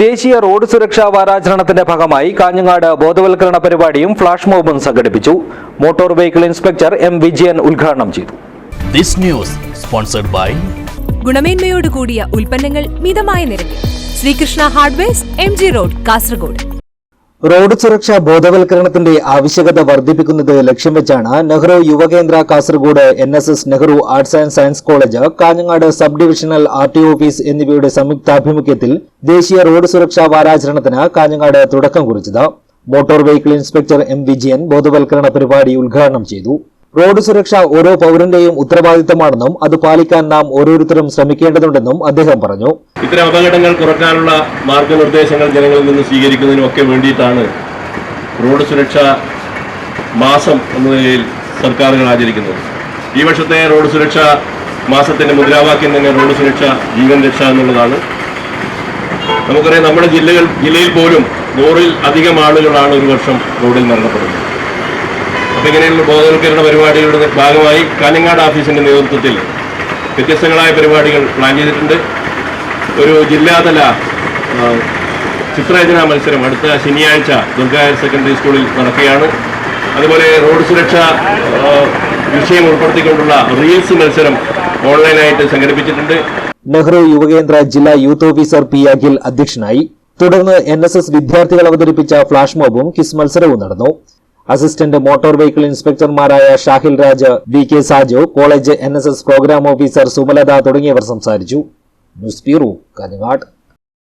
ദേശീയ റോഡ് സുരക്ഷാ വാരാചരണത്തിന്റെ ഭാഗമായി കാഞ്ഞങ്ങാട് ബോധവൽക്കരണ പരിപാടിയും ഫ്ലാഷ് മോബും സംഘടിപ്പിച്ചു. Motor vehicle inspector M Vijayan ഉദ്ഘാടനം ചെയ്തു. This news sponsored by ഗുണമേന്മയോട് കൂടിയ ഉൽപ്പന്നങ്ങൾ മിതമായ നിരക്കിൽ. Sreekrishna hardware M G road Kasaragod. Road സുരക്ഷാ ബോധവൽക്കരണത്തിന്റെ ആവശ്യകത വർദ്ധിപ്പിക്കുന്നത് ലക്ഷ്യം വെച്ചാണ് Nehru Yuva Kendra Kasaragod N S S Nehru arts and science college Kanhangad sub divisional R T office എന്നിവയുടെ സംയുക്താഭിമുഖ്യത്തിൽ ദേശീയ റോഡ് സുരക്ഷാ വാരാചരണത്തിന് കാഞ്ഞങ്ങാട് തുടക്കം കുറിച്ചത്. Motor vehicle inspector M Vijayan ബോധവൽക്കരണ പരിപാടി ഉദ്ഘാടനം ചെയ്തു. റോഡ് സുരക്ഷ ഓരോ പൌരന്റെയും ഉത്തരവാദിത്തമാണെന്നും അത് പാലിക്കാൻ നാം ഓരോരുത്തരും ശ്രമിക്കേണ്ടതുണ്ടെന്നും അദ്ദേഹം പറഞ്ഞു. ഇത്തരം അപകടങ്ങൾ കുറയ്ക്കാനുള്ള മാർഗനിർദ്ദേശങ്ങൾ ജനങ്ങളിൽ നിന്ന് സ്വീകരിക്കുന്നതിനും ഒക്കെ വേണ്ടിയിട്ടാണ് റോഡ് സുരക്ഷ മാസം എന്ന നിലയിൽ സർക്കാരുകൾ ആചരിക്കുന്നത്. ഈ വർഷത്തെ റോഡ് സുരക്ഷ മാസത്തിന്റെ മുദ്രാവാക്യം തന്നെ റോഡ് സുരക്ഷ ജീവൻ രക്ഷ എന്നുള്ളതാണ്. നമുക്കറിയാം നമ്മുടെ ജില്ലകൾ ജില്ലയിൽ പോലും നൂറിൽ അധികം ആളുകളാണ് ഒരു വർഷം റോഡിൽ മരണപ്പെടുന്നത്. ഇങ്ങനെയുള്ള ബോധവൽക്കരണ പരിപാടികളുടെ ഭാഗമായി കാഞ്ഞങ്ങാട് ഓഫീസിന്റെ നേതൃത്വത്തിൽ വ്യത്യസ്തങ്ങളായ പരിപാടികൾ പ്ലാൻ ചെയ്തിട്ടുണ്ട്. ഒരു ജില്ലാതല ചിത്രരചന മത്സരം അടുത്ത ശനിയാഴ്ച ദുർഗ ഹയർ സെക്കൻഡറി സ്കൂളിൽ നടക്കുകയാണ്. അതുപോലെ റോഡ് സുരക്ഷ വിഷയം ഉൾപ്പെടുത്തിക്കൊണ്ടുള്ള റീൽസ് മത്സരം ഓൺലൈനായിട്ട് സംഘടിപ്പിച്ചിട്ടുണ്ട്. നെഹ്റു യുവകേന്ദ്ര ജില്ലാ യൂത്ത് ഓഫീസർ പി അഖിൽ അധ്യക്ഷനായി. തുടർന്ന് എൻ എസ് എസ് വിദ്യാർത്ഥികൾ അവതരിപ്പിച്ച ഫ്ളാഷ് മോബും കിസ് മത്സരവും നടന്നു. Assistant motor vehicle ഇൻസ്പെക്ടർമാരായ Shahil Raj V K Saju college N programme officer Sumalatha തുടങ്ങിയവർ സംസാരിച്ചു. News bureau Kanhangad.